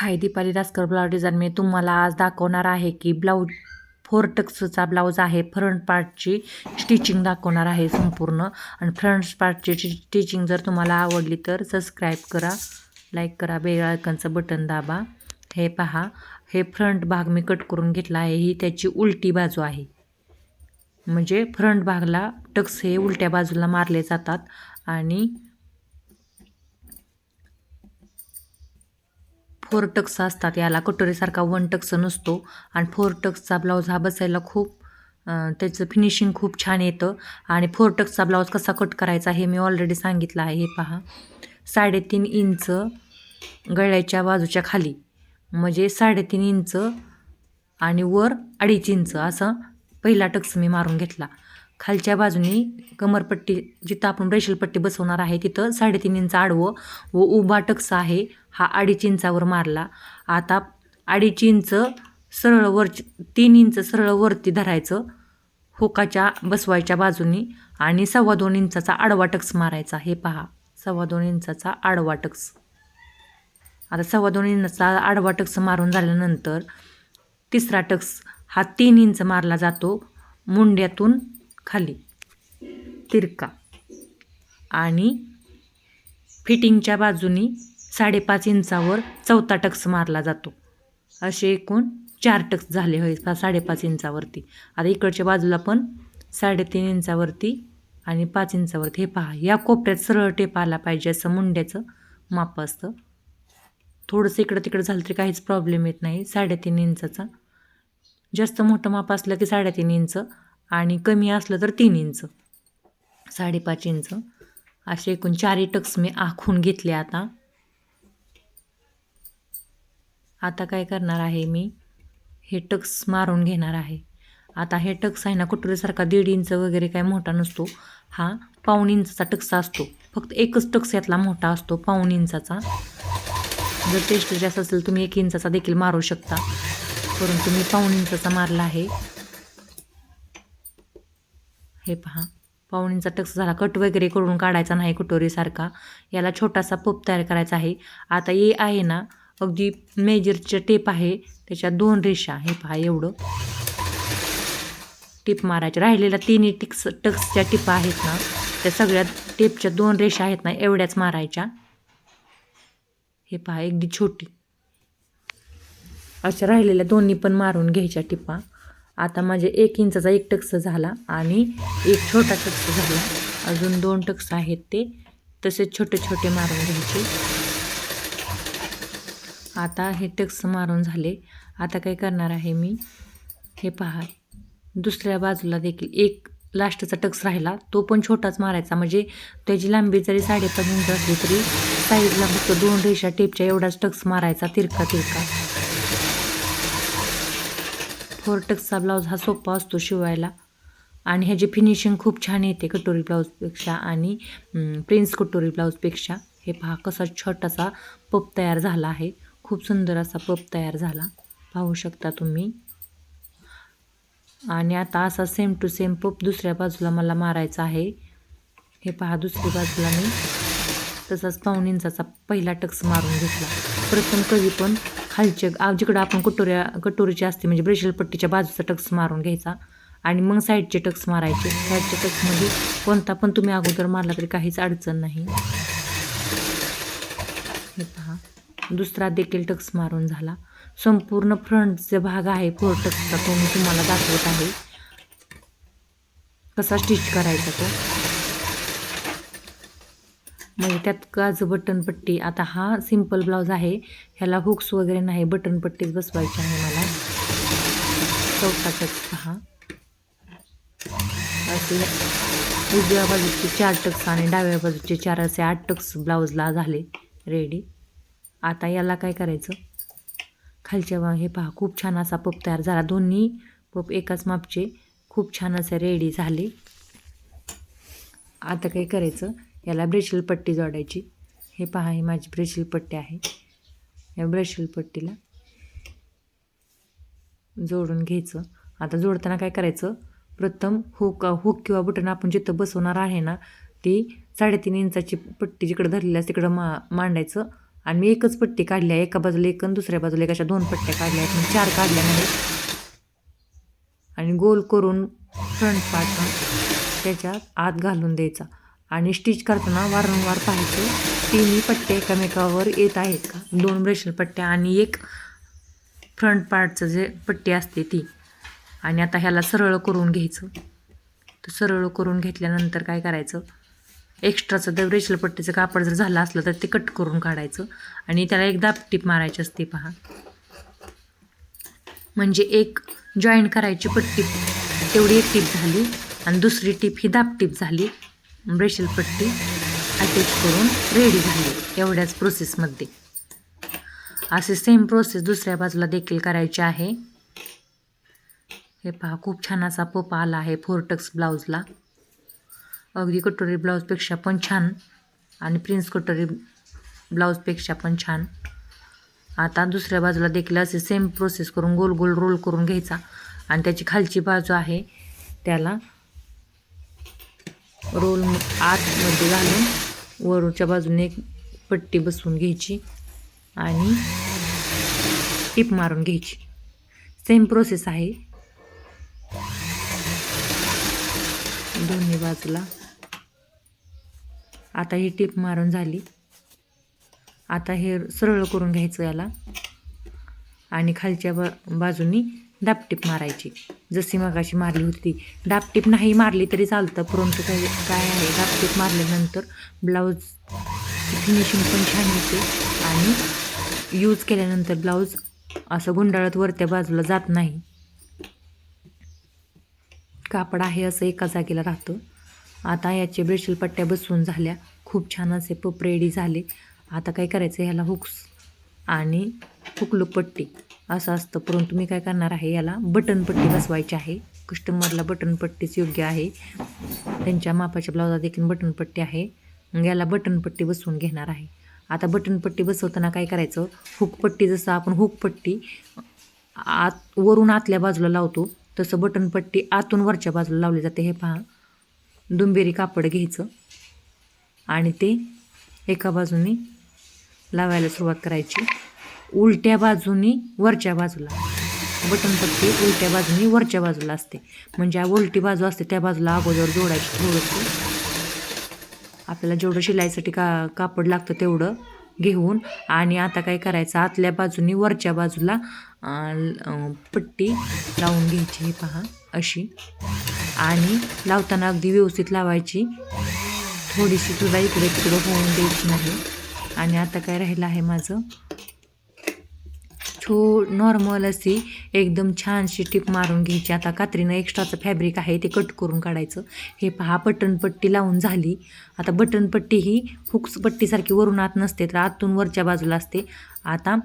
Hi Deepali Raskar blouse design मी तुम्हाला आज दाखवणार आहे की ब्लाऊज फोर टक्सचा ब्लाऊज आहे. फ्रंट पार्टची स्टिचिंग दाखवणार आहे संपूर्ण. आणि फ्रंट पार्टची स्टिचिंग जर तुम्हाला आवडली तर सबस्क्राईब करा लाईक करा बेल आयकनचं बटन दाबा. हे पहा हे फ्रंट भाग मी कट करून घेतला आहे. ही त्याची उलटी बाजू आहे. म्हणजे फ्रंट भागला टक्स हे उलट्या बाजूला मारले जातात आणि फोर टक्स असतात याला कटोरीसारखा वन टक्स नसतो. आणि फोर टक्सचा ब्लाऊज हा बसायला खूप त्याचं फिनिशिंग खूप छान येतं. आणि फोर टक्सचा ब्लाऊज कसा कट करायचा हे मी ऑलरेडी सांगितलं आहे हे पहा. साडेतीन इंच गळ्याच्या बाजूच्या खाली. म्हणजे साडेतीन इंच आणि वर अडीच इंच असं पहिला टक्स मी मारून घेतला. खालच्या बाजूनी कमरपट्टी जिथं आपण ब्रेशल बसवणार आहे तिथं साडेतीन इंच आडवं व उभा टक्स आहे हा अडीच इंचावर मारला. आता अडीच इंच सरळ वर तीन इंच सरळ वरती धरायचं होकाच्या बसवायच्या बाजूनी आणि सव्वा दोन इंचाचा आडवा टक्स मारायचा. हे पहा सव्वा दोन इंचाचा आडवा टक्स. आता सव्वा दोन इंचाचा आडवा टक्स मारून झाल्यानंतर तिसरा टक्स हा तीन इंच मारला जातो. मुंड्यातून खाली. तिरका. आणि फिटिंगच्या बाजूनी साडेपाच इंचावर चौथा टक्स मारला जातो. असे एकूण चार टक्स झाले होय पा साडेपाच इंचावरती. आता इकडच्या बाजूला पण साडेतीन इंचावरती आणि पाच इंचावरती. हे पहा या कोपऱ्यात सरळ टेप आला पाहिजे असं मुंड्याचं माप असतं. थोडंसं इकडं तिकडं झालं तरी काहीच प्रॉब्लेम येत नाही. साडेतीन इंचाचा जास्त मोठं माप असलं की साडेतीन इंच आणि कमी असलं तर तीन इंच. साडेपाच इंच. असे एकूण चारही टक्स मी आखून घेतले आता. आता काय करणार आहे मी? हे टक्स मारून घेणार आहे. आता हे टक्स आहे ना कुटुरीसारखा दीड इंच वगैरे काय मोठा नसतो. हा पाऊण इंचाचा टक्स असतो. फक्त एकच टक्स यातला मोठा असतो पाऊण इंचाचा. जर टेस्ट जास्त असेल तुम्ही एक इंचाचा देखील मारू शकता. परंतु मी पाऊण इंचाचा मारला आहे. हे पहा. पाहुणींचा टक्स झाला. कट वगैरे करून काढायचा नाही कटोरीसारखा याला छोटासा पप तयार करायचा आहे. आता हे आहे ना अगदी मेजरचं टेप आहे. त्याच्यात दोन रेषा हे पहा एवढं. टिप मारायच्या राहिलेल्या तिन्ही टिक्स टक्सच्या टिपा आहेत ना त्या सगळ्या टेपच्या दोन रेषा आहेत ना एवढ्याच मारायच्या. हे पहा अगदी छोटी. अशा राहिलेल्या दोन्ही पण मारून घ्यायच्या टिपा. आता माझे एक इंचाचा एक टक्स झाला आणि एक छोटा टक्स झाला. अजून दोन टक्स आहेत ते. तसेच छोटे छोटे मारून घ्यायचे. आता हे टक्स मारून झाले. आता काय करणार आहे मी? हे पहा. दुसऱ्या बाजूला देखील एक लास्टचा टक्स राहिला. तो पण छोटाच मारायचा. म्हणजे त्याची लांबी जरी साडेपाच इंच असली तरी साईडला फक्त दोन रेषा टेपच्या एवढाच टक्स मारायचा तिरका तिरका फोर टक्सचा ब्लाऊज हा सोपा असतो शिवायला. आणि ह्याची फिनिशिंग खूप छान येते कटोरी ब्लाऊजपेक्षा आणि प्रिन्स कटोरी ब्लाऊजपेक्षा हे पहा कसा छोटासा पप तयार झाला आहे. खूप सुंदर असा पप तयार झाला. पाहू शकता तुम्ही. आणि आता असा सेम टू सेम पप दुसऱ्या बाजूला मला मारायचा आहे. हे पहा दुसऱ्या बाजूला मी तसाच पाऊण इंचाचा पहिला टक्स मारून घेतला. प्रथम कधी पण खालचे जिकडं आपण कटोऱ्या कटोरीची असते म्हणजे ब्रेशल पट्टीच्या बाजूचा टक्स मारून घ्यायचा आणि मग साईडचे टक्स मारायचे. साईडचे टक्समध्ये कोणता पण तुम्ही अगोदर मारला तरी काहीच अडचण नाही. हे पहा. दुसरा देखील टक्स मारून झाला. संपूर्ण फ्रंटचे भाग आहे फोर टक्सचा तो मी तुम्हाला दाखवत आहे. कसा स्टिच करायचा तो? म्हणजे त्यात काजू बटनपट्टी. आता हा सिंपल ब्लाऊज आहे. ह्याला हुक्स वगैरे नाही बटनपट्टीच बसवायची आहे मला. चौथा टक्स पहा. असे उजव्या बाजूचे चार टक्स आणि डाव्या बाजूचे चार असे आठ टक्स ब्लाऊजला झाले. रेडी आता याला काय करायचं? खालच्या हे पहा खूप छान असा पप तयार झाला. दोन्ही पप एकाच मापचे. खूप छान असे रेडी झाले. आता काय करायचं? याला ब्रेशल पट्टी जोडायची. हे पहा ही माझी ब्रेशल पट्टी आहे. या ब्रेशल पट्टीला जोडून घ्यायचं. आता जोडताना काय करायचं? प्रथम हुक हुक किंवा बटन आपण जिथं बसवणार आहे ना ती साडेतीन इंचाची पट्टी जिकडं धरलेली असते तिकडं मा मांडायचं. आणि मी एकच पट्टी काढली आहे एका बाजूला एक आणि दुसऱ्या बाजूला एक अशा दोन पट्ट्या काढल्या आहेत. मी चार काढल्या नाही आणि गोल करून फ्रंट पार्ट त्याच्यात आत घालून द्यायचा. आणि स्टिच करताना वारंवार पाहायचं. तिन्ही पट्टे एकमेकावर येत आहेत का? दोन ब्रेशल पट्ट्या आणि एक फ्रंट पार्टचं जे पट्टी असते ती. आणि आता ह्याला सरळ करून घ्यायचं. तर सरळ करून घेतल्यानंतर काय करायचं? एक्स्ट्राचं जर ब्रेशल पट्टीचं कापड जर झालं असलं तर ते कट करून काढायचं. आणि त्याला एक दाब टीप मारायची असते पहा. म्हणजे एक जॉईन करायची पट्टी. तेवढी एक टीप झाली. आणि दुसरी टीप ही दाब टीप झाली. ब्रेशल पट्टी अटॅच करून रेडी झाली एवढ्याच प्रोसेसमध्ये असे सेम प्रोसेस दुसऱ्या बाजूला देखील करायची आहे. हे पहा खूप छान असा पप आला आहे फोरटक्स ब्लाऊजला अगदी कटोरी ब्लाऊजपेक्षा पण छान आणि प्रिन्स कटोरी ब्लाऊजपेक्षा पण छान. आता दुसऱ्या बाजूला देखील असे सेम प्रोसेस करून गोल गोल रोल करून घ्यायचा. आणि त्याची खालची बाजू आहे त्याला रोल आतमध्ये घालून वरच्या बाजूने एक पट्टी बसवून घ्यायची आणि टिप मारून घ्यायची. सेम प्रोसेस आहे. दोन्ही बाजूला. आता ही टिप मारून झाली. आता हे सरळ करून घ्यायचं याला. आणि खालच्या बा बाजूनी दापटीप मारायची. जशी मगाशी मारली होती. ती दापटीप नाही मारली तरी चालतं. परंतु काय काय आहे? दापटीप मारल्यानंतर ब्लाऊज फिनिशिंग पण छान येते. आणि यूज केल्यानंतर ब्लाऊज असं गुंडाळत वरत्या बाजूला जात नाही. कापड आहे असं एका जागेला राहतं. आता याचे ब्रेशल पट्ट्या बसवून झाल्या. खूप छान असे पप रेडी झाले. आता काय करायचं? ह्याला हुक्स आणि हुकलू पट्टी. असं असतं. परंतु मी काय करणार आहे याला बटन पट्टी बसवायची आहे. कस्टमरला बटन पट्टीच योग्य आहे. त्यांच्या मापाच्या ब्लाउजा देखील बटन पट्टी आहे. मग याला बटन पट्टी बसवून घेणार आहे. आता बटन पट्टी बसवताना काय करायचं? हुक पट्टी जसं आपण हुक पट्टी आत वरून आतल्या बाजूला लावतो तसं बटन पट्टी आतून वरच्या बाजूला लावली जाते. हे पहा. दुंबेरी कापड घ्यायचं. आणि ते एका बाजूने लावायला सुरुवात करायची. उलट्या बाजूनी वरच्या बाजूला. बटन पट्टी उलट्या बाजूनी वरच्या बाजूला असते. म्हणजे उलटी बाजू असते त्या बाजूला अगोदर जोडायची थोडंसं. आपल्याला जेवढं शिलाईसाठी का कापड लागतं तेवढं घेऊन आणि आता काय करायचं आतल्या बाजूनी वरच्या बाजूला पट्टी लावून घ्यायची हे पहा अशी. आणि लावताना अगदी व्यवस्थित लावायची. थोडीशी तुला इकडे तिकडं होऊन द्यायची नाही. आणि आता काय राहिलं आहे माझं? छो नॉर्मल अशी एकदम छानशी टिप मारून घ्यायची. आता कात्रीनं एक्स्ट्राचं फॅब्रिक आहे ते कट करून काढायचं. हे पहा बटनपट्टी लावून झाली. आता बटनपट्टी ही हुक्स पट्टीसारखी वरून आत नसते तर आतून वरच्या बाजूला असते. आता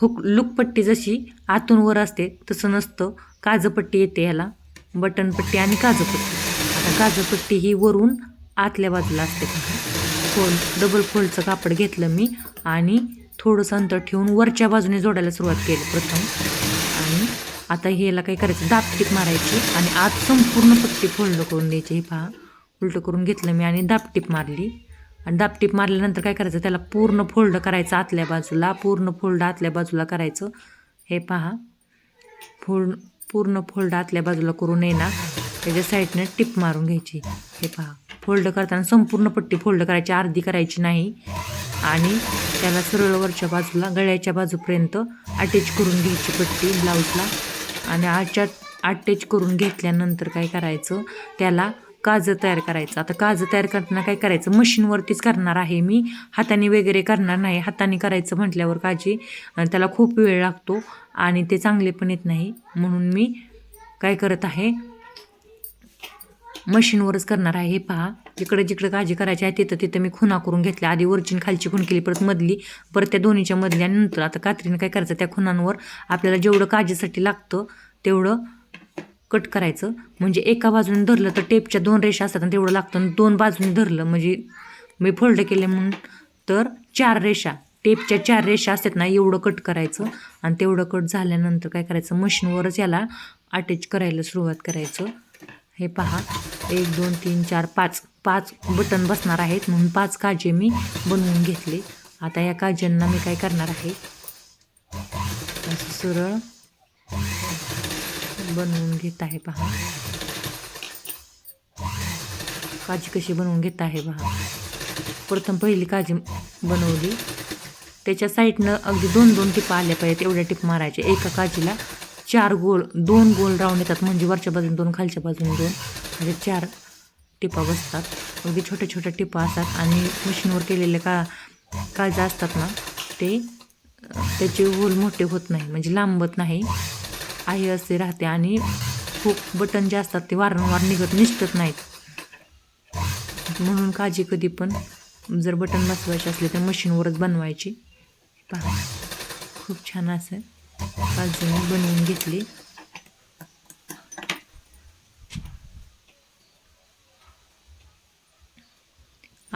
हुक लुकपट्टी जशी आतून वर असते तसं नसतं. काजपट्टी येते ह्याला बटनपट्टी आणि काजपट्टी आता काजपट्टी ही वरून आतल्या बाजूला असते. फोल्ड डबल फोल्डचं कापड घेतलं मी आणि थोडंसं अंतर ठेवून वरच्या बाजूने जोडायला सुरुवात केली प्रथम. आणि आता ह्याला काय करायचं? दापटीप मारायची आणि आत संपूर्ण पट्टी फोल्ड करून द्यायची. हे पहा उलटं करून घेतलं मी आणि दापटीप मारली. आणि दापटीप मारल्यानंतर काय करायचं? त्याला पूर्ण फोल्ड करायचं आतल्या बाजूला पूर्ण फोल्ड आतल्या बाजूला करायचं. हे पहा फोल्ड पूर्ण फोल्ड आतल्या बाजूला करून येणार त्याच्या साईडने टिप मारून घ्यायची. हे पहा फोल्ड करताना संपूर्ण पट्टी फोल्ड करायची अर्धी करायची नाही. आणि त्याला सरळ वरच्या बाजूला गळ्याच्या बाजूपर्यंत अटॅच करून घ्यायची पट्टी ब्लाऊजला आणि आच्या अटॅच करून घेतल्यानंतर काय करायचं? त्याला काजं तयार करायचं. आता काजं तयार करताना काय करायचं? मशीनवरतीच करणार आहे मी. हाताने वगैरे करणार नाही. हाताने करायचं म्हटल्यावर काजी त्याला खूप वेळ लागतो आणि ते चांगले पण येत नाही. म्हणून मी काय करत आहे? मशीनवरच करणार आहे. हे पहा. जिकडं जिकडं काळजी करायची आहे तिथं तिथं मी खुना करून घेतल्या. आधी वरचीन खालची खून केली परत मधली परत त्या दोन्हीच्या मधली आणि नंतर आता कात्रीनं काय करायचं त्या खुनांवर आपल्याला जेवढं काळजीसाठी लागतं तेवढं कट करायचं. म्हणजे एका बाजूने धरलं तर टेपच्या दोन रेषा असतात आणि तेवढं लागतं. आणि दोन बाजूने धरलं म्हणजे मी फोल्ड केले म्हणून तर चार रेषा टेपच्या चार रेषा असतात ना एवढं कट करायचं. आणि तेवढं कट झाल्यानंतर काय करायचं मशीनवरच याला अटॅच करायला सुरुवात करायचं. हे पहा एक दोन तीन चार पाच. पाच बटन बसणार आहेत. म्हणून पाच काजे मी बनवून घेतले. आता या काज्यांना मी काय करणार आहे? असं सरळ बनवून घेत आहे पहा. काजी कशी बनवून घेत आहे पहा. प्रथम पहिली काजी बनवली. त्याच्या साईडनं अगदी दोन दोन टिपा आल्या पाहिजेत. एवढ्या टिप मारायच्या. एका काजीला चार गोल दोन गोल राऊंड येतात. म्हणजे वरच्या बाजून दोन खालच्या बाजून दोन. म्हणजे चार टिपा बसतात. अगदी छोट्या छोट्या टिपा असतात आणि मशीनवर केलेले का काळजा असतात ना ते त्याचे होल मोठे होत नाही म्हणजे लांबत नाही. आहे असे राहते आणि खूप बटन जे असतात ते वारंवार निघत निसटत नाहीत. म्हणून काळजी कधी पण जर बटन बसवायचे असले तर मशीनवरच बनवायची. पहा खूप छान असं काळजी मी बनवून घेतली.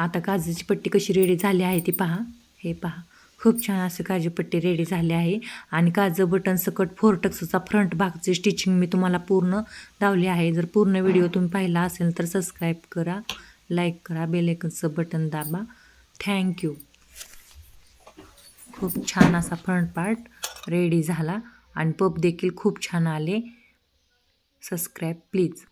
आता काजूची पट्टी कशी रेडी झाली आहे ती पहा. हे पहा. खूप छान असं काजू पट्टी रेडी झाली आहे. आणि काजू बटन सकट फोर टक्सचा फ्रंट भागचे स्टिचिंग मी तुम्हाला पूर्ण लावली आहे. जर पूर्ण व्हिडिओ तुम्ही पाहिला असेल तर सबस्क्राईब करा लाईक करा बेलेकनचं बटन दाबा. थँक्यू खूप छान असा फ्रंट पार्ट रेडी झाला. आणि पप देखील खूप छान आले. Subscribe please